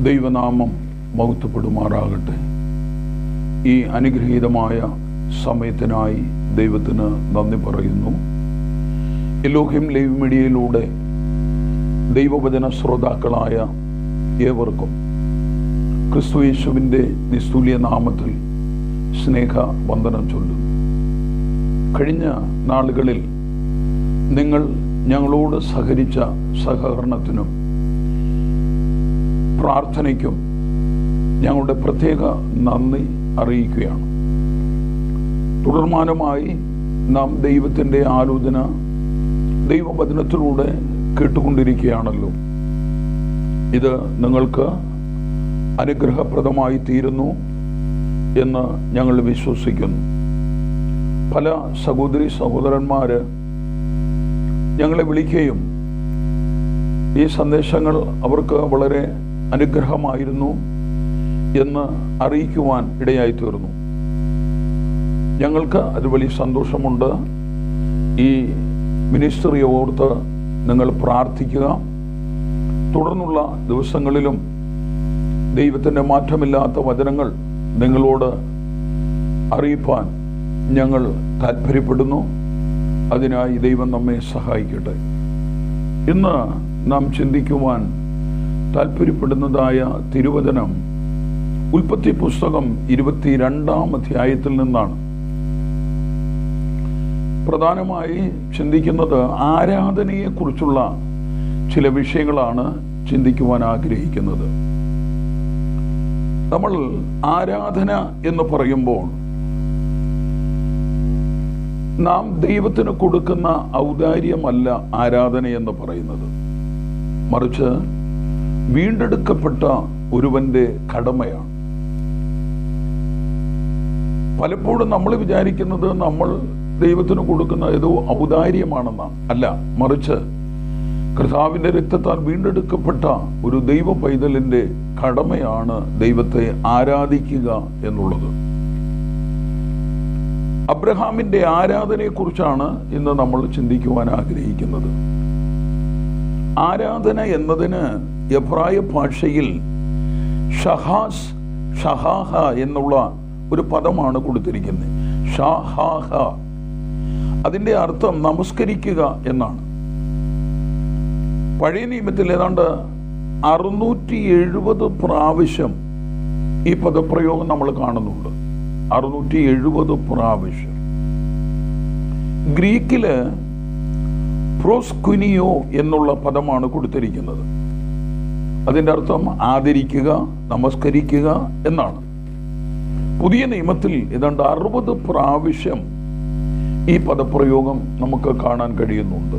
ദൈവനാമം മഹത്വപ്പെടുമാറാകട്ടെ. ഈ അനുഗ്രഹീതമായ സമയത്തിനായി ദൈവത്തിന് നന്ദി പറയുന്നു. എലോഹിം ലൈവ് മീഡിയയിലൂടെ ദൈവവചന ശ്രോതാക്കളായ ഏവർക്കും ക്രിസ്തു യേശുവിന്റെ നിസ്തുല്യ നാമത്തിൽ സ്നേഹ വന്ദനം ചൊല്ലുന്നു. കഴിഞ്ഞ നാളുകളിൽ നിങ്ങൾ ഞങ്ങളോട് സഹകരിച്ച സഹകരണത്തിനും പ്രാർത്ഥനയ്ക്കും ഞങ്ങളുടെ പ്രത്യേക നന്ദി അറിയിക്കുകയാണ്. തുടർമാനമായി നാം ദൈവത്തിന്റെ ആലോചന ദൈവവചനത്തിലൂടെ കേട്ടുകൊണ്ടിരിക്കുകയാണല്ലോ. ഇത് നിങ്ങൾക്ക് അനുഗ്രഹപ്രദമായി തീരുന്നു എന്ന് ഞങ്ങൾ വിശ്വസിക്കുന്നു. പല സഹോദരി സഹോദരന്മാർ ഞങ്ങളെ വിളിക്കുകയും ഈ സന്ദേശങ്ങൾ അവർക്ക് വളരെ അനുഗ്രഹമായിരുന്നു എന്ന് അറിയിക്കുവാൻ ഇടയായി തീർന്നു ഞങ്ങൾക്ക് അത് വലിയ സന്തോഷമുണ്ട്. ഈ മിനിസ്റ്ററി ഓർത്ത് നിങ്ങൾ പ്രാർത്ഥിക്കുക. തുടർന്നുള്ള ദിവസങ്ങളിലും ദൈവത്തിന്റെ മാറ്റമില്ലാത്ത വചനങ്ങൾ നിങ്ങളോട് അറിയിപ്പാൻ ഞങ്ങൾ താല്പര്യപ്പെടുന്നു അതിനായി ദൈവം നമ്മെ സഹായിക്കട്ടെ. ഇന്ന് നാം ചിന്തിക്കുവാൻ താല്പര്യപ്പെടുന്നതായ തിരുവചനം ഉൽപ്പത്തി പുസ്തകം ഇരുപത്തിരണ്ടാം അധ്യായത്തിൽ നിന്നാണ്. പ്രധാനമായി ചിന്തിക്കുന്നത് ആരാധനയെക്കുറിച്ചുള്ള ചില വിഷയങ്ങളാണ് ചിന്തിക്കുവാൻ ആഗ്രഹിക്കുന്നത്. നമ്മൾ ആരാധന എന്ന് പറയുമ്പോൾ നാം ദൈവത്തിന് കൊടുക്കുന്ന ഔദാര്യമല്ല ആരാധന എന്ന് പറയുന്നത്. മറിച്ച് വീണ്ടെടുക്കപ്പെട്ട ഒരുവന്റെ കടമയാണ്. പലപ്പോഴും നമ്മൾ വിചാരിക്കുന്നത് നമ്മൾ ദൈവത്തിന് കൊടുക്കുന്ന ഏതോ ഔദാര്യമാണെന്നാണ്. അല്ല മറിച്ച് കർത്താവിന്റെ രക്തത്താൽ വീണ്ടെടുക്കപ്പെട്ട ഒരു ദൈവ പൈതലിന്റെ കടമയാണ് ദൈവത്തെ ആരാധിക്കുക എന്നുള്ളത്. അബ്രഹാമിന്റെ ആരാധനയെക്കുറിച്ചാണ് ഇന്ന് നമ്മൾ ചിന്തിക്കുവാൻ ആഗ്രഹിക്കുന്നത്. ആരാധന എന്നതിന് എബ്രായ ഭാഷയിൽ ഷഹാസ് ഷഹാഹ എന്നുള്ള ഒരു പദമാണ് കൊടുത്തിരിക്കുന്നത്. ഷഹാഹ. അതിന്റെ അർത്ഥം നമസ്കരിക്കുക എന്നാണ്. പഴയ നിയമത്തിൽ ഏതാണ്ട് അറുന്നൂറ്റി എഴുപത് പ്രാവശ്യം ഈ പദപ്രയോഗം നമ്മൾ കാണുന്നുണ്ട്. അറുന്നൂറ്റി എഴുപത് പ്രാവശ്യം. ഗ്രീക്കിൽ പ്രോസ്കുനിയോ എന്നുള്ള പദമാണ് കൊടുത്തിരിക്കുന്നത്. അതിന്റെ അർത്ഥം ആദരിക്കുക നമസ്കരിക്കുക എന്നാണ്. പുതിയ നിയമത്തിൽ ഏതാണ്ട് അറുപത് പ്രാവശ്യം ഈ പദപ്രയോഗം നമുക്ക് കാണാൻ കഴിയുന്നുണ്ട്.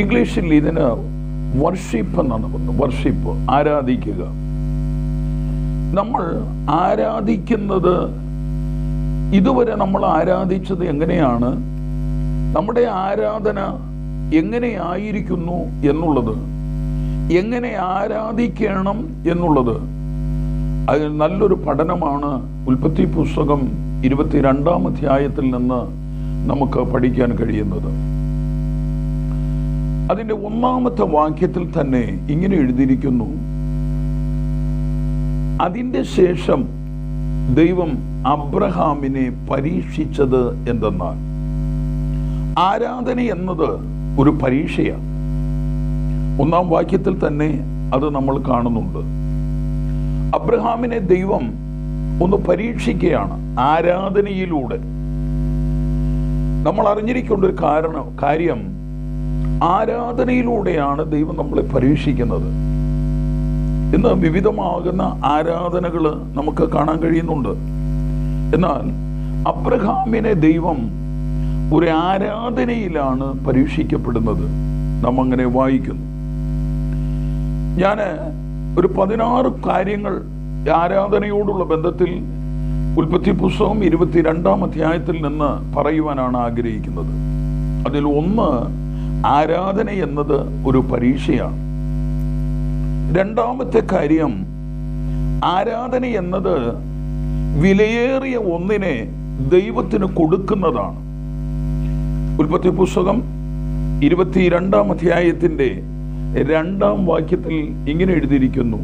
ഇംഗ്ലീഷിൽ ഇതിന് വർഷിപ്പ് എന്നാണ് പറയുന്നത്. വർഷിപ്പ് ആരാധിക്കുക. നമ്മൾ ആരാധിക്കുന്നത് ഇതുവരെ നമ്മൾ ആരാധിച്ചത് എങ്ങനെയാണ്? നമ്മുടെ ആരാധന എങ്ങനെയായിരിക്കുന്നു എന്നുള്ളത് എങ്ങനെ ആരാധിക്കണം എന്നുള്ളത്. അതിൽ നല്ലൊരു പഠനമാണ്. ഉൽപ്പത്തി പുസ്തകം ഇരുപത്തിരണ്ടാം അധ്യായത്തിൽ നിന്ന് നമുക്ക് പഠിക്കാൻ കഴിയുന്നത്. അതിന്റെ ഒന്നാമത്തെ വാക്യത്തിൽ തന്നെ ഇങ്ങനെ എഴുതിയിരിക്കുന്നു. അതിന്റെ ശേഷം ദൈവം അബ്രഹാമിനെ പരീക്ഷിച്ചത് എന്തെന്നാൽ ആരാധന എന്നത് ഒരു പരീക്ഷയാണ്. ഒന്നാം വാക്യത്തിൽ തന്നെ അത് നമ്മൾ കാണുന്നുണ്ട്. അബ്രഹാമിനെ ദൈവം ഒന്ന് പരീക്ഷിക്കുകയാണ് ആരാധനയിലൂടെ. നമ്മൾ അറിഞ്ഞിരിക്കേണ്ട ഒരു കാരണം കാര്യം ആരാധനയിലൂടെയാണ് ദൈവം നമ്മളെ പരീക്ഷിക്കുന്നത്. ഇന്ന് വിവിധമാകുന്ന ആരാധനകൾ നമുക്ക് കാണാൻ കഴിയുന്നുണ്ട്. എന്നാൽ അബ്രഹാമിനെ ദൈവം ഒരു ആരാധനയിലാണ് പരീക്ഷിക്കപ്പെടുന്നത്. നാം അങ്ങനെ വായിക്കുന്നു. ഞാൻ ഒരു പതിനാറ് കാര്യങ്ങൾ ആരാധനയോടുള്ള ബന്ധത്തിൽ ഉൽപ്പത്തി പുസ്തകം ഇരുപത്തിരണ്ടാം അധ്യായത്തിൽ നിന്ന് പറയുവാനാണ് ആഗ്രഹിക്കുന്നത്. അതിൽ ഒന്ന് ആരാധന എന്നത് ഒരു പരീക്ഷയാണ്. രണ്ടാമത്തെ കാര്യം ആരാധന എന്നത് വിലയേറിയ ഒന്നിനെ ദൈവത്തിന് കൊടുക്കുന്നതാണ്. ഉൽപ്പത്തി പുസ്തകം ഇരുപത്തിരണ്ടാം അധ്യായത്തിന്റെ രണ്ടാം വാക്യത്തിൽ ഇങ്ങനെ എഴുതിയിരിക്കുന്നു.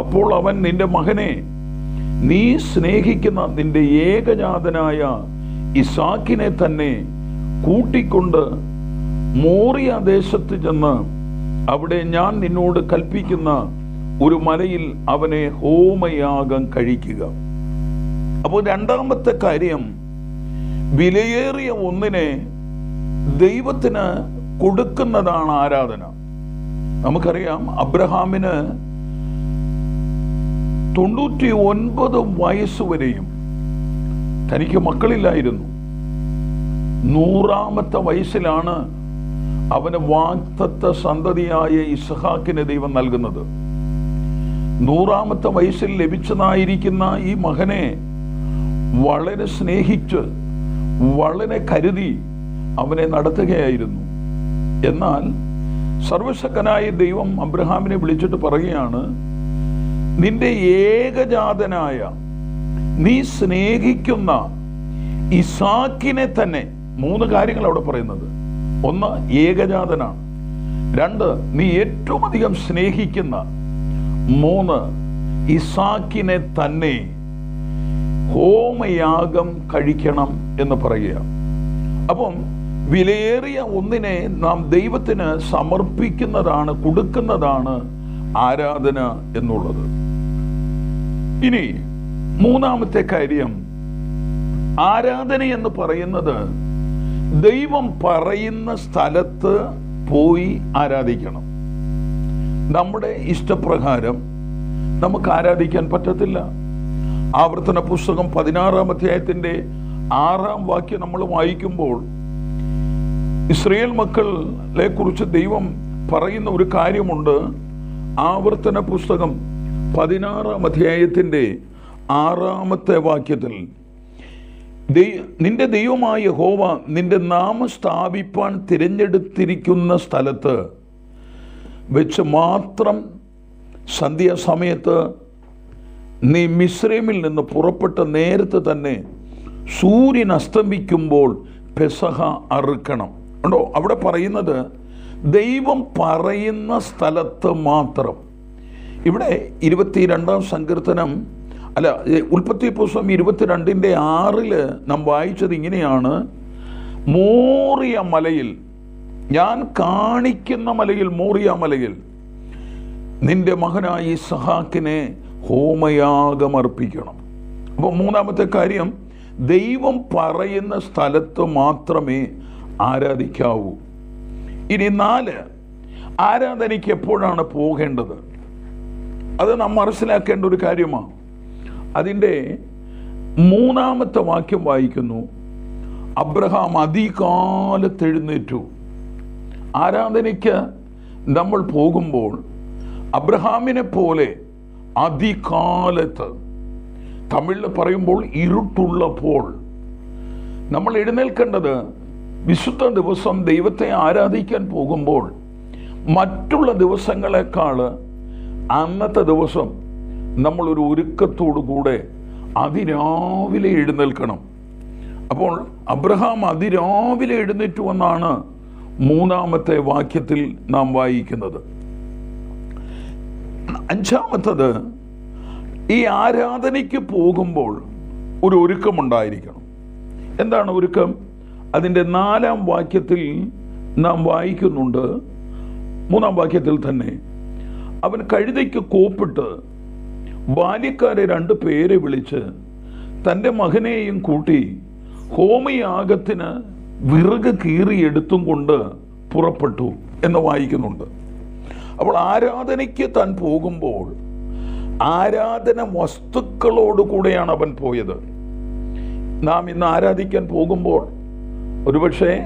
അപ്പോൾ അവൻ നിന്റെ മകനെ നീ സ്നേഹിക്കുന്ന നിന്റെ ഏകജാതനായ ഇസാക്കിനെ തന്നെ കൂട്ടിക്കൊണ്ട് മോറിയ ദേശത്ത് ചെന്ന് അവിടെ ഞാൻ നിന്നോട് കൽപ്പിക്കുന്ന ഒരു മലയിൽ അവനെ ഹോമയാഗം കഴിക്കുക. അപ്പോൾ രണ്ടാമത്തെ കാര്യം വിലയേറിയ ഒന്നിനെ ദൈവത്തിന് കൊടുക്കുന്നതാണ് ആരാധന. നമുക്കറിയാം അബ്രഹാമിന് തൊണ്ണൂറ്റി ഒൻപത് വയസ്സ് വരെയും തനിക്ക് മക്കളില്ലായിരുന്നു. നൂറാമത്തെ വയസ്സിലാണ് അവന് വാക്തത്വ സന്തതിയായ ഇസഹാക്കിന് ദൈവം നൽകുന്നത്. നൂറാമത്തെ വയസ്സിൽ ലഭിച്ചതായിരിക്കുന്ന ഈ മകനെ വളരെ സ്നേഹിച്ച് വളരെ കരുതി അവനെ നടത്തുകയായിരുന്നു. എന്നാൽ സർവശക്തനായ ദൈവം അബ്രഹാമിനെ വിളിച്ചിട്ട് പറയുകയാണ് നിന്റെ ഏകജാതനായ നീ സ്നേഹിക്കുന്ന ഇസാക്കിനെ തന്നെ മൂന്ന് കാര്യങ്ങൾ അവിടെ പറയുന്നത്. ഒന്ന് ഏകജാതനാണ്. രണ്ട് നീ ഏറ്റവും അധികം സ്നേഹിക്കുന്ന. മൂന്ന് ഇസാക്കിനെ തന്നെ ഹോമയാഗം കഴിക്കണം എന്ന് പറയുക. അപ്പം വിലയേറിയ ഒന്നിനെ നാം ദൈവത്തിന് സമർപ്പിക്കുന്നതാണ് കൊടുക്കുന്നതാണ് ആരാധന എന്നുള്ളത്. ഇനി മൂന്നാമത്തെ കാര്യം ആരാധന എന്ന് പറയുന്നത് ദൈവം പറയുന്ന സ്ഥലത്ത് പോയി ആരാധിക്കണം. നമ്മുടെ ഇഷ്ടപ്രകാരം നമുക്ക് ആരാധിക്കാൻ പറ്റത്തില്ല. ആവർത്തന പുസ്തകം പതിനാറാം അധ്യായത്തിന്റെ ആറാം വാക്യം നമ്മൾ വായിക്കുമ്പോൾ ഇസ്രയേൽ മക്കളെ കുറിച്ച് ദൈവം പറയുന്ന ഒരു കാര്യമുണ്ട്. ആവർത്തന പുസ്തകം പതിനാറാം അധ്യായത്തിന്റെ ആറാമത്തെ വാക്യത്തിൽ നിന്റെ ദൈവമായ ഹോവ നിന്റെ നാമം സ്ഥാപിപ്പാൻ തിരഞ്ഞെടുത്തിരിക്കുന്ന സ്ഥലത്ത് വെച്ച് മാത്രം സന്ധ്യാസമയത്ത് നീ മിശ്രമിൽ നിന്ന് പുറപ്പെട്ട നേരത്തെ തന്നെ സൂര്യൻ അസ്തമിക്കുമ്പോൾ പെസഹ അറുക്കണം. ഉണ്ടോ? അവിടെ പറയുന്നത് ദൈവം പറയുന്ന സ്ഥലത്ത് മാത്രം. ഇവിടെ ഇരുപത്തിരണ്ടാം സങ്കീർത്തനം അല്ല ഉൽപ്പത്തി പുസ്തകം ഇരുപത്തിരണ്ടിന്റെ ആറിൽ നാം വായിച്ചത് ഇങ്ങനെയാണ്. മൂറിയ മലയിൽ ഞാൻ കാണിക്കുന്ന മലയിൽ മൂറിയ മലയിൽ നിന്റെ മകനായി സഹാക്കിനെ ഹോമയാഗമർപ്പിക്കണം അപ്പോൾ മൂന്നാമത്തെ കാര്യം ദൈവം പറയുന്ന സ്ഥലത്ത് മാത്രമേ ആരാധിക്കാവൂ. ഇനി നാല് ആരാധനയ്ക്ക് എപ്പോഴാണ് പോകേണ്ടത്? അത് നാം മനസ്സിലാക്കേണ്ട ഒരു കാര്യമാണ്. അതിന്റെ മൂന്നാമത്തെ വാക്യം വായിക്കുന്നു. അബ്രഹാം അധികാലത്തെഴുന്നേറ്റു ആരാധനയ്ക്ക് നമ്മൾ പോകുമ്പോൾ അബ്രഹാമിനെ പോലെ അതികാലത്ത്. തമിഴിൽ പറയുമ്പോൾ ഇരുട്ടുള്ളപ്പോൾ. നമ്മൾ എഴുന്നേൽക്കേണ്ടത് വിശുദ്ധ ദിവസം ദൈവത്തെ ആരാധിക്കാൻ പോകുമ്പോൾ മറ്റുള്ള ദിവസങ്ങളെക്കാൾ അന്നത്തെ ദിവസം നമ്മളൊരു ഒരുക്കത്തോടു കൂടെ അതിരാവിലെ എഴുന്നേൽക്കണം. അപ്പോൾ അബ്രഹാം അതിരാവിലെ എഴുന്നേറ്റു എന്നാണ് മൂന്നാമത്തെ വാക്യത്തിൽ നാം വായിക്കുന്നത്. അഞ്ചാമത്തത് ഈ ആരാധനയ്ക്ക് പോകുമ്പോൾ ഒരു ഒരുക്കമുണ്ടായിരിക്കണം. എന്താണ് ഒരുക്കം? അതിന്റെ നാലാം വാക്യത്തിൽ നാം വായിക്കുന്നുണ്ട്. മൂന്നാം വാക്യത്തിൽ തന്നെ അവൻ കഴുതയ്ക്ക് കോപ്പിട്ട് ബാല്യക്കാരെ രണ്ട് പേരെ വിളിച്ച് തന്റെ മകനെയും കൂട്ടി ഹോമയാഗത്തിന് വിറക് കീറിയെടുത്തും കൊണ്ട് പുറപ്പെട്ടു എന്ന് വായിക്കുന്നുണ്ട്. അപ്പോൾ ആരാധനയ്ക്ക് താൻ പോകുമ്പോൾ ആരാധന വസ്തുക്കളോടുകൂടെയാണ് അവൻ പോയത്. നാം ഇന്ന് ആരാധിക്കാൻ പോകുമ്പോൾ ഒരുപക്ഷെ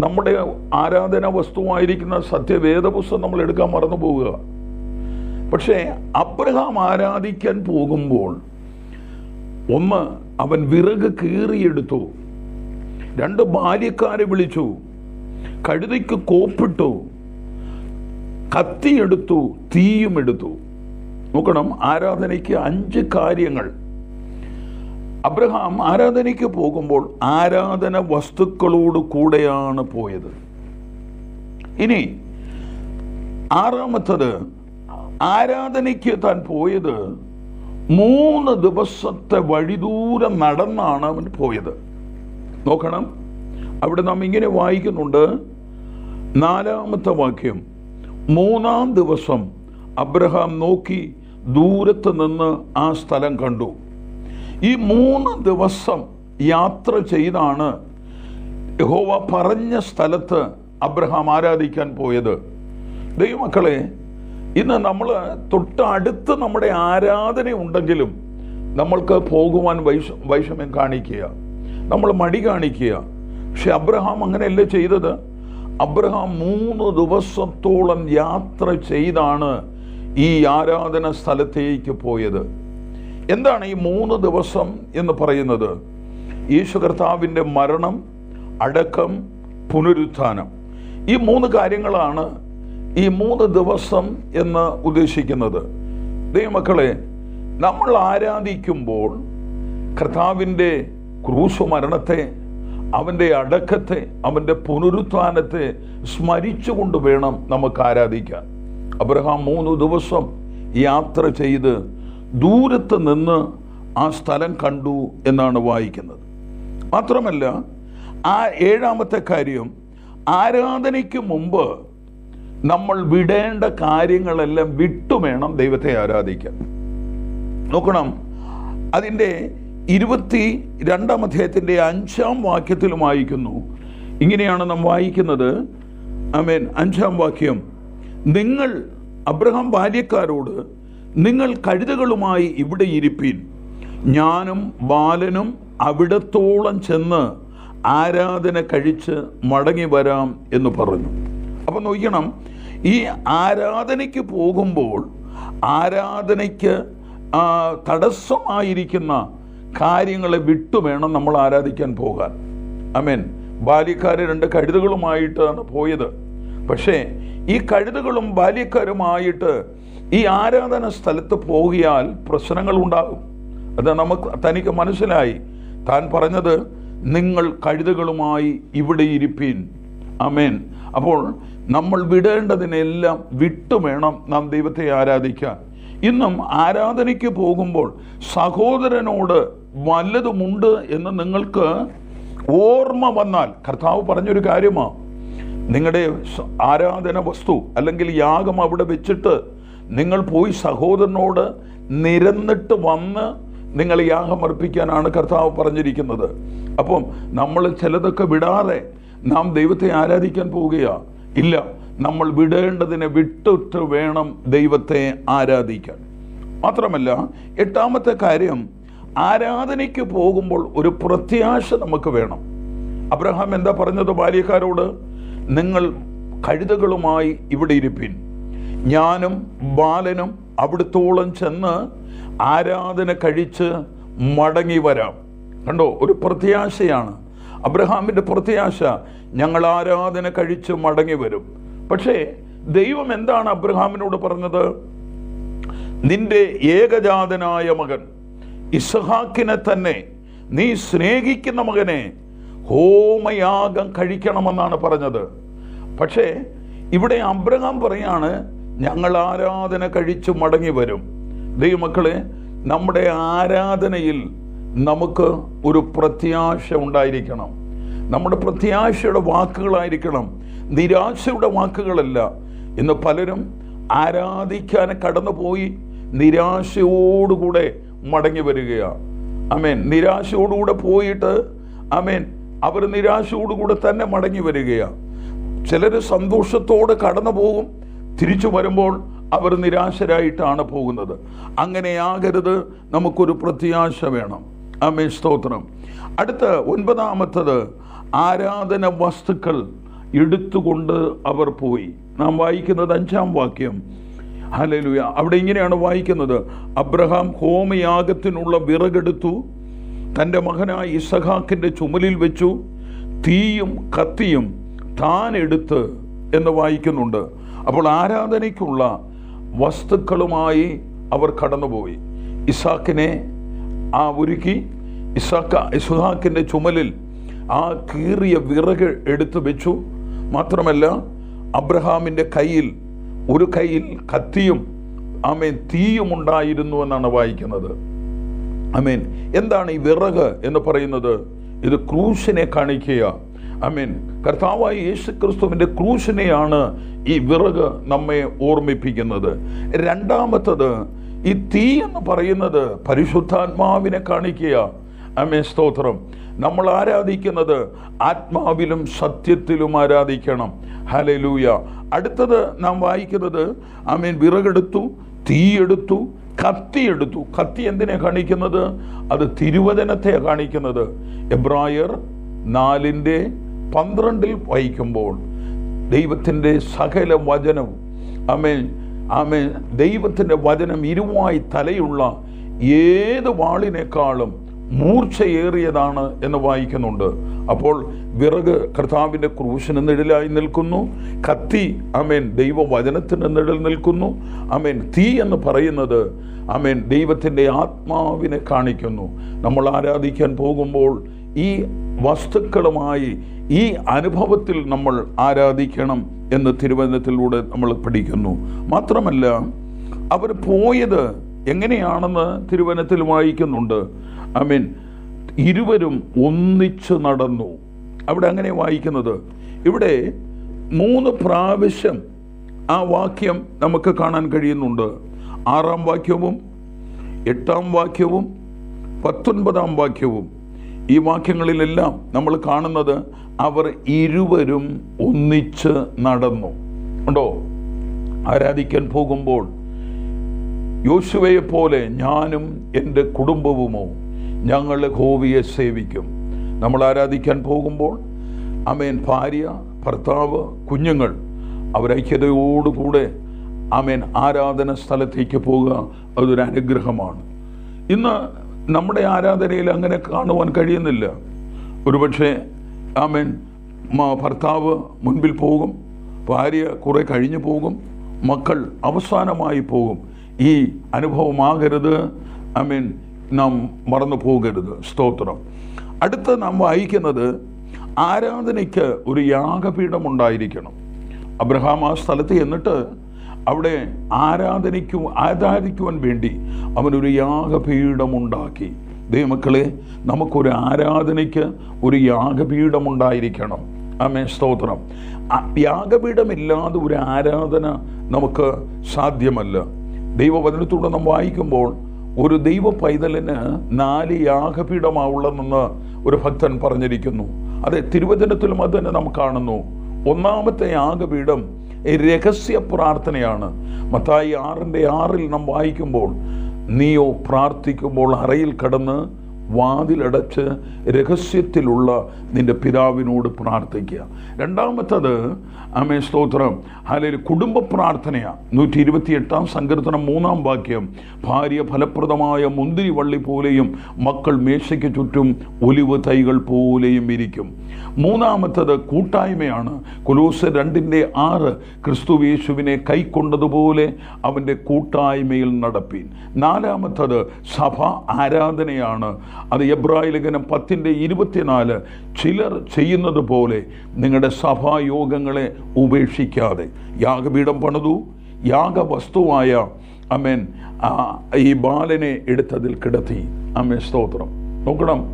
നമ്മുടെ ആരാധന വസ്തുവായിരിക്കുന്ന സത്യവേദപുസ്തകം നമ്മൾ എടുക്കാൻ മറന്നു പോവുക. പക്ഷേ അബ്രഹാം ആരാധിക്കാൻ പോകുമ്പോൾ ഒന്ന് അവൻ വിറക് കീറിയെടുത്തു. രണ്ട് ബാല്യക്കാരെ വിളിച്ചു. കഴുതയ്ക്ക് കോപ്പിട്ടു. കത്തിയെടുത്തു. തീയും എടുത്തു. നോക്കണം ആരാധനയ്ക്ക് അഞ്ച് കാര്യങ്ങൾ. അബ്രഹാം ആരാധനയ്ക്ക് പോകുമ്പോൾ ആരാധന വസ്തുക്കളോട് കൂടെയാണ് പോയത്. ഇനി ആറാമത്തത് ആരാധനയ്ക്ക് താൻ പോയത് മൂന്ന് ദിവസത്തെ വഴിദൂരം നടന്നാണ് അവൻ പോയത്. നോക്കണം. അവിടെ നാം ഇങ്ങനെ വായിക്കുന്നുണ്ട്. നാലാമത്തെ വാക്യം മൂന്നാം ദിവസം അബ്രഹാം നോക്കി ദൂരത്ത് നിന്ന് ആ സ്ഥലം കണ്ടു. ഈ മൂന്ന് ദിവസം യാത്ര ചെയ്താണ് യഹോവ പറഞ്ഞ സ്ഥലത്ത് അബ്രഹാം ആരാധിക്കാൻ പോയത്. ദൈവമക്കളെ ഇന്ന് നമ്മൾ തൊട്ടടുത്ത് നമ്മുടെ ആരാധന ഉണ്ടെങ്കിലും നമ്മൾക്ക് പോകുവാൻ വൈഷ വൈഷമ്യം കാണിക്കുക. നമ്മൾ മടി കാണിക്കുക. പക്ഷെ അബ്രഹാം അങ്ങനെയല്ല ചെയ്തത്. അബ്രഹാം മൂന്ന് ദിവസത്തോളം യാത്ര ചെയ്താണ് ഈ ആരാധന സ്ഥലത്തേക്ക് പോയത്. എന്താണ് ഈ മൂന്ന് ദിവസം എന്ന് പറയുന്നത്? യേശു കർത്താവിന്റെ മരണം അടക്കം പുനരുത്ഥാനം. ഈ മൂന്ന് കാര്യങ്ങളാണ് ഈ മൂന്ന് ദിവസം എന്ന് ഉദ്ദേശിക്കുന്നത്. ദൈവമക്കളെ നമ്മൾ ആരാധിക്കുമ്പോൾ കർത്താവിന്റെ ക്രൂശു മരണത്തെ അവന്റെ അടക്കത്തെ അവന്റെ പുനരുത്ഥാനത്തെ സ്മരിച്ചുകൊണ്ട് വേണം നമുക്ക് ആരാധിക്കാൻ. അബ്രഹാം മൂന്ന് ദിവസം യാത്ര ചെയ്ത് ദൂരത്ത് നിന്ന് ആ സ്ഥലം കണ്ടു എന്നാണ് വായിക്കുന്നത്. മാത്രമല്ല ആ ഏഴാമത്തെ കാര്യം ആരാധനയ്ക്ക് മുമ്പ് നമ്മൾ വിടേണ്ട കാര്യങ്ങളെല്ലാം വിട്ടു വേണം ദൈവത്തെ ആരാധിക്കാൻ. നോക്കണം അതിന്റെ ഇരുപത്തി രണ്ടാം അധ്യായത്തിന്റെ അഞ്ചാം വാക്യത്തിൽ വായിക്കുന്നു. ഇങ്ങനെയാണ് നാം വായിക്കുന്നത്. ഐ മീൻ അഞ്ചാം വാക്യം. നിങ്ങൾ അബ്രഹാം ബാല്യക്കാരോട് നിങ്ങൾ കഴുതകളുമായി ഇവിടെ ഇരിപ്പീൻ. ഞാനും ബാലനും അവിടത്തോളം ചെന്ന് ആരാധന കഴിച്ച് മടങ്ങി വരാം എന്ന് പറഞ്ഞു. അപ്പം നോക്കണം ഈ ആരാധനയ്ക്ക് പോകുമ്പോൾ ആരാധനയ്ക്ക് തടസ്സമായിരിക്കുന്ന കാര്യങ്ങളെ വിട്ടു വേണം നമ്മൾ ആരാധിക്കാൻ പോകാൻ. അമേൻ. ബാല്യക്കാര് രണ്ട് കഴുതകളുമായിട്ടാണ് പോയത്. പക്ഷേ ഈ കഴുതകളും ബാല്യക്കാരുമായിട്ട് ഈ ആരാധന സ്ഥലത്ത് പോകിയാൽ പ്രശ്നങ്ങൾ ഉണ്ടാകും. അത് നമുക്ക് തനിക്ക് മനസ്സിലായി. താൻ പറഞ്ഞത് നിങ്ങൾ കഴുതകളുമായി ഇവിടെ ഇരിപ്പീൻ. അമേൻ അപ്പോൾ നമ്മൾ വിടേണ്ടതിനെല്ലാം വിട്ടു വേണം നാം ദൈവത്തെ ആരാധിക്കാൻ. ഇന്നും ആരാധനയ്ക്ക് പോകുമ്പോൾ സഹോദരനോട് വല്ലതുമുണ്ട് എന്ന് നിങ്ങൾക്ക് ഓർമ്മ വന്നാൽ കർത്താവ് പറഞ്ഞൊരു കാര്യമാണ് നിങ്ങളുടെ ആരാധന വസ്തു അല്ലെങ്കിൽ യാഗം അവിടെ വെച്ചിട്ട് നിങ്ങൾ പോയി സഹോദരനോട് നിരന്നിട്ട് വന്ന് നിങ്ങൾ യാഗമർപ്പിക്കാനാണ് കർത്താവ് പറഞ്ഞിരിക്കുന്നത്. അപ്പം നമ്മൾ ചിലതൊക്കെ വിടാതെ നാം ദൈവത്തെ ആരാധിക്കാൻ പോവുകയാ. ഇല്ല നമ്മൾ വിടേണ്ടതിനെ വിട്ടിട്ട് വേണം ദൈവത്തെ ആരാധിക്കാൻ. മാത്രമല്ല എട്ടാമത്തെ കാര്യം ആരാധനയ്ക്ക് പോകുമ്പോൾ ഒരു പ്രത്യാശ നമുക്ക് വേണം. അബ്രഹാം എന്താ പറഞ്ഞത് ബാല്യക്കാരോട്? നിങ്ങൾ കഴുതകളുമായി ഇവിടെ ഇരിപ്പിൻ. ഞാനും ബാലനും അവിടുത്തോളം ചെന്ന് ആരാധന കഴിച്ച് മടങ്ങി വരാം. കണ്ടോ? ഒരു പ്രത്യാശയാണ്. അബ്രഹാമിന്റെ പ്രത്യാശ ഞങ്ങൾ ആരാധന കഴിച്ച് മടങ്ങി വരും. പക്ഷേ ദൈവം എന്താണ് അബ്രഹാമിനോട് പറഞ്ഞത്? നിന്റെ ഏകജാതനായ മകൻ ഇസഹാക്കിനെ തന്നെ നീ സ്നേഹിക്കുന്ന മകനെ ഹോമയാഗം കഴിക്കണമെന്നാണ് പറഞ്ഞത്. പക്ഷേ ഇവിടെ അബ്രഹാം പറയാണ് ഞങ്ങൾ ആരാധന കഴിച്ചു മടങ്ങി വരും. ദൈവമക്കളെ നമ്മുടെ ആരാധനയിൽ നമുക്ക് ഒരു പ്രത്യാശ ഉണ്ടായിരിക്കണം. നമ്മുടെ പ്രത്യാശയുടെ വാക്കുകളായിരിക്കണം. നിരാശയുടെ വാക്കുകളല്ല. ഇന്ന് പലരും ആരാധിക്കാൻ കടന്നുപോയി നിരാശയോടുകൂടെ മടങ്ങി വരികയാണ് അമേൻ നിരാശയോടുകൂടെ പോയിട്ട് അമേൻ അവർ നിരാശയോടുകൂടെ തന്നെ മടങ്ങി വരികയാണ് ചിലർ സന്തോഷത്തോടെ കടന്നു പോകും തിരിച്ചു വരുമ്പോൾ അവർ നിരാശരായിട്ടാണ് പോകുന്നത്. അങ്ങനെയാകരുത് നമുക്കൊരു പ്രത്യാശ വേണം. അമേ സ്തോത്രം. അടുത്ത ഒൻപതാമത്തത് ആരാധന വസ്തുക്കൾ എടുത്തുകൊണ്ട് അവർ പോയി. നാം വായിക്കുന്നത് അഞ്ചാം വാക്യം. ഹലലുയ അവിടെ ഇങ്ങനെയാണ് വായിക്കുന്നത്. അബ്രഹാം ഹോമയാഗത്തിനുള്ള വിറകെടുത്തു. തന്റെ മകനായ ഇസഹാക്കിന്റെ ചുമലിൽ വെച്ചു. തീയും കത്തിയും താൻ എടുത്ത് എന്ന് വായിക്കുന്നുണ്ട്. അപ്പോൾ ആരാധനയ്ക്കുള്ള വസ്തുക്കളുമായി അവർ കടന്നുപോയി. ഇസാക്കിനെ ആ ഒരുക്കി ഇസാക്ക ഇസുഹാക്കിന്റെ ചുമലിൽ ആ കീറിയ വിറക് എടുത്തു വെച്ചു. മാത്രമല്ല അബ്രഹാമിന്റെ കയ്യിൽ ഒരു കയ്യിൽ കത്തിയും ആമേൻ തീയും ഉണ്ടായിരുന്നു എന്നാണ് വായിക്കുന്നത്. ആമേൻ. എന്താണ് ഈ വിറക് എന്ന് പറയുന്നത്? ഇത് ക്രൂശിനെ കാണിക്കുക അമേൻ കർത്താവായ യേശു ക്രിസ്തുവിന്റെ ക്രൂശിനെയാണ് ഈ വിറക് നമ്മെ ഓർമ്മിപ്പിക്കുന്നത്. രണ്ടാമത്തത് ഈ തീ എന്ന് പറയുന്നത് പരിശുദ്ധാത്മാവിനെ കാണിക്കുക അമേ സ്തോത്രം. നമ്മൾ ആരാധിക്കുന്നത് ആത്മാവിലും സത്യത്തിലും ആരാധിക്കണം. ഹലലൂയ അടുത്തത് നാം വായിക്കുന്നത് അമേൻ വിറകെടുത്തു തീയെടുത്തു കത്തിയെടുത്തു. കത്തി എന്തിനെ കാണിക്കുന്നത്? അത് തിരുവചനത്തെ കാണിക്കുന്നത്. എബ്രായർ നാലിന്റെ പന്ത്രണ്ടിൽ വായിക്കുമ്പോൾ ദൈവത്തിന്റെ സകല വചനവും ആമേ ആമേ ദൈവത്തിന്റെ വചനം ഇരുവായി തലയുള്ള ഏത് വാളിനേക്കാളും മൂർച്ചയേറിയതാണ് എന്ന് വായിക്കുന്നുണ്ട്. അപ്പോൾ വിറക് കർത്താവിന്റെ ക്രൂശിന് നിഴലായി നിൽക്കുന്നു. കത്തി അമേൻ ദൈവവചനത്തിന് നിഴൽ നിൽക്കുന്നു. അമേൻ തീ എന്ന് പറയുന്നത് അമേൻ ദൈവത്തിന്റെ ആത്മാവിനെ കാണിക്കുന്നു. നമ്മൾ ആരാധിക്കാൻ പോകുമ്പോൾ ഈ വസ്തുക്കളുമായി ഈ അനുഭവത്തിൽ നമ്മൾ ആരാധിക്കണം എന്ന് തിരുവചനത്തിലൂടെ നമ്മൾ പഠിക്കുന്നു. മാത്രമല്ല അവർ പോയത് എങ്ങനെയാണെന്ന് തിരുവനത്തിൽ വായിക്കുന്നുണ്ട്. ഐ മീൻ ഇരുവരും ഒന്നിച്ച് നടന്നു. അവിടെ അങ്ങനെ വായിക്കുന്നത്. ഇവിടെ മൂന്ന് പ്രാവശ്യം ആ വാക്യം നമുക്ക് കാണാൻ കഴിയുന്നുണ്ട്. ആറാം വാക്യവും എട്ടാം വാക്യവും പത്തൊൻപതാം വാക്യവും. ഈ വാക്യങ്ങളിലെല്ലാം നമ്മൾ കാണുന്നത് അവർ ഇരുവരും ഒന്നിച്ച് നടന്നു. ഉണ്ടോ? ആരാധിക്കാൻ പോകുമ്പോൾ യോശുവയെ പോലെ ഞാനും എന്റെ കുടുംബവുമോ ഞങ്ങൾ ഹോവിയെ സേവിക്കും. നമ്മൾ ആരാധിക്കാൻ പോകുമ്പോൾ അമേൻ ഭാര്യ ഭർത്താവ് കുഞ്ഞുങ്ങൾ അവരൈക്യതയോടുകൂടെ അമേൻ ആരാധന സ്ഥലത്തേക്ക് പോകുക അതൊരു അനുഗ്രഹമാണ്. ഇന്ന് നമ്മുടെ ആരാധനയിൽ അങ്ങനെ കാണുവാൻ കഴിയുന്നില്ല. ഒരുപക്ഷെ ആമേൻ. ഭർത്താവ് മുൻപിൽ പോകും. ഭാര്യ കുറെ കഴിഞ്ഞു പോകും. മക്കൾ അവസാനമായി പോകും. ഈ അനുഭവമാകരുത്. ഐ മീൻ നാം മറന്നു പോകരുത്. സ്തോത്രം. അടുത്ത നാം വായിക്കുന്നത് ആരാധനയ്ക്ക് ഒരു യാഗപീഠം ഉണ്ടായിരിക്കണം. അബ്രഹാം ആ സ്ഥലത്ത് എന്നിട്ട് അവിടെ ആരാധനയ്ക്കു ആരാധിക്കുവാൻ വേണ്ടി അവനൊരു യാഗപീഠമുണ്ടാക്കി ദൈവമക്കളെ നമുക്കൊരു ആരാധനയ്ക്ക് ഒരു യാഗപീഠമുണ്ടായിരിക്കണം. ആമേ സ്തോത്രം. യാഗപീഠമില്ലാതെ ഒരു ആരാധന നമുക്ക് സാധ്യമല്ല. ദൈവവചനത്തൂടെ നാം വായിക്കുമ്പോൾ ഒരു ദൈവ പൈതലിന് നാല് യാഗപീഠമാവുള്ളതെന്ന് ഒരു ഭക്തൻ പറഞ്ഞിരിക്കുന്നു. അതെ തിരുവചനത്തിലും അത് തന്നെ നാം കാണുന്നു. ഒന്നാമത്തെ യാഗപീഠം രഹസ്യ പ്രാർത്ഥനയാണ്. മത്തായി ആറിന്റെ ആറിൽ നാം വായിക്കുമ്പോൾ നീയോ പ്രാർത്ഥിക്കുമ്പോൾ അറയിൽ കടന്ന് വാതിലടച്ച് രഹസ്യത്തിലുള്ള നിന്റെ പിതാവിനോട് പ്രാർത്ഥിക്കുക. രണ്ടാമത്തത് അമേ സ്തോത്രം അല്ലെങ്കിൽ കുടുംബ പ്രാർത്ഥനയാണ് നൂറ്റി ഇരുപത്തി എട്ടാം സങ്കീർത്തനം മൂന്നാം വാക്യം ഭാര്യ ഫലപ്രദമായ മുന്തിരി വള്ളി പോലെയും മക്കൾ മേശയ്ക്ക് ചുറ്റും ഒലിവ് തൈകൾ പോലെയും ഇരിക്കും. മൂന്നാമത്തത് കൂട്ടായ്മയാണ്. കൊലോസ് രണ്ടിന്റെ ആറ് ക്രിസ്തു യേശുവിനെ കൈക്കൊണ്ടതുപോലെ അവന്റെ കൂട്ടായ്മയിൽ നടപ്പീൻ. നാലാമത്തത് സഭ ആരാധനയാണ്. അത് എബ്രായ ലേഖനം പത്തിന്റെ ഇരുപത്തിനാല് ചിലർ ചെയ്യുന്നത് പോലെ നിങ്ങളുടെ സഭായോഗങ്ങളെ ഉപേക്ഷിക്കാതെ യാഗപീഠം പണിതു യാഗവസ്തുവായ അമേൻ ഈ ബാലനെ എടുത്തതിൽ കിടത്തി. അമേ സ്തോത്രം. നോക്കണം.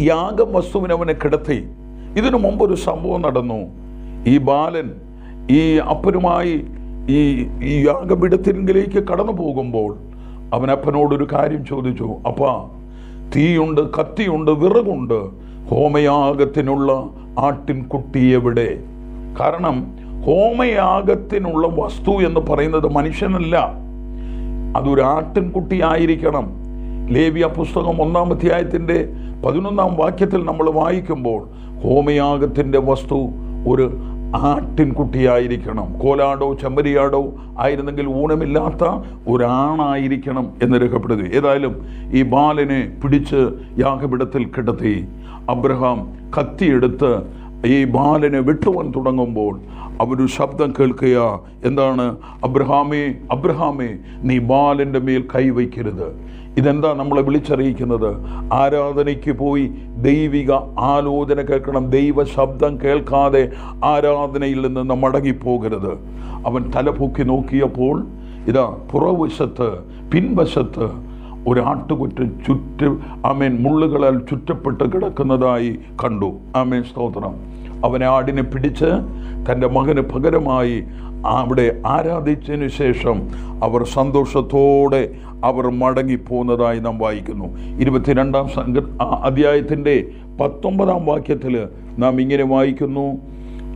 യാഗം വസ്തുവിനെ അവനെ കിടത്തി. ഇതിനു മുമ്പ് ഒരു സംഭവം നടന്നു. ഈ ബാലൻ ഈ അപ്പനുമായി ഈ ഈ യാഗപീഠത്തിങ്കിലേക്ക് കടന്നു പോകുമ്പോൾ അവൻ അപ്പനോടൊരു കാര്യം ചോദിച്ചു. അപ്പാ തീയുണ്ട് കത്തിയുണ്ട് വിറകുണ്ട്. ഹോമയാഗത്തിനുള്ള ആട്ടിൻകുട്ടി എവിടെ? കാരണം ഹോമയാഗത്തിനുള്ള വസ്തു എന്ന് പറയുന്നത് മനുഷ്യനല്ല. അതൊരു ആട്ടിൻകുട്ടി ആയിരിക്കണം. ലേവിയ പുസ്തകം ഒന്നാം അധ്യായത്തിന്റെ പതിനൊന്നാം വാക്യത്തിൽ നമ്മൾ വായിക്കുമ്പോൾ ഹോമയാഗത്തിന്റെ വസ്തു ഒരു ആട്ടിൻകുട്ടിയായിരിക്കണം. കോലാടോ ചെമ്പരിയാടോ ആയിരുന്നെങ്കിൽ ഊണമില്ലാത്ത ഒരാണായിരിക്കണം എന്ന് രേഖപ്പെടുത്തി. ഏതായാലും ഈ ബാലനെ പിടിച്ച് യാഗപിടത്തിൽ കിടത്തി അബ്രഹാം കത്തിയെടുത്ത് ഈ ബാലനെ വെട്ടുവാൻ തുടങ്ങുമ്പോൾ അവരു ശബ്ദം കേൾക്കുക എന്താണ്? അബ്രഹാമേ അബ്രഹാമേ നീ ബാലന്റെ മേൽ കൈവയ്ക്കരുത്. ഇതെന്താ നമ്മളെ വിളിച്ചറിയിക്കുന്നത്? ആരാധനയ്ക്ക് പോയി ദൈവിക ആലോചന കേൾക്കണം ദൈവ ശബ്ദം കേൾക്കാതെ ആരാധനയിൽ നിന്ന് മടങ്ങിപ്പോകരുത്. അവൻ തലപൊക്കി നോക്കിയപ്പോൾ ഇതാ പുറവശത്ത് പിൻവശത്ത് ഒരു ആട്ടുകുറ്റൻ ചുറ്റ് ആമേൻ മുള്ളുകളാൽ ചുറ്റപ്പെട്ട് കിടക്കുന്നതായി കണ്ടു. ആമേൻ സ്തോത്രം. അവനെ ആടിനെ പിടിച്ച് തന്റെ മകന് പകരമായി അവിടെ ആരാധിച്ചതിന് ശേഷം അവർ സന്തോഷത്തോടെ അവർ മടങ്ങിപ്പോകുന്നതായി നാം വായിക്കുന്നു. ഇരുപത്തിരണ്ടാം സംഘ അധ്യായത്തിന്റെ പത്തൊമ്പതാം വാക്യത്തിൽ നാം ഇങ്ങനെ വായിക്കുന്നു.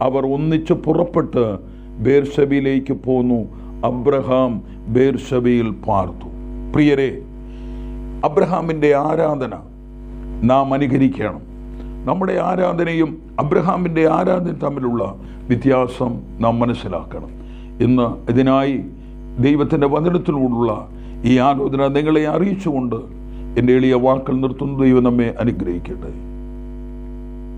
അവർ ഒന്നിച്ച് പുറപ്പെട്ട് ബേർഷബിയിലേക്ക് പോന്നു. അബ്രഹാം ബേർഷബിയിൽ പാർത്തു. പ്രിയരെ അബ്രഹാമിന്റെ ആരാധന നാം അനുകരിക്കണം. നമ്മുടെ ആരാധനയും അബ്രഹാമിന്റെ ആരാധന തമ്മിലുള്ള വ്യത്യാസം നാം മനസ്സിലാക്കണം. ഇന്ന് ഇതിനായി ദൈവത്തിന്റെ വചനത്തിലൂടെയുള്ള ഈ ആലോചന നിങ്ങളെ അറിയിച്ചുകൊണ്ട് എന്റെ എളിയ വാക്കൾ നിർത്തുന്നു. ദൈവം നമ്മെ അനുഗ്രഹിക്കട്ടെ.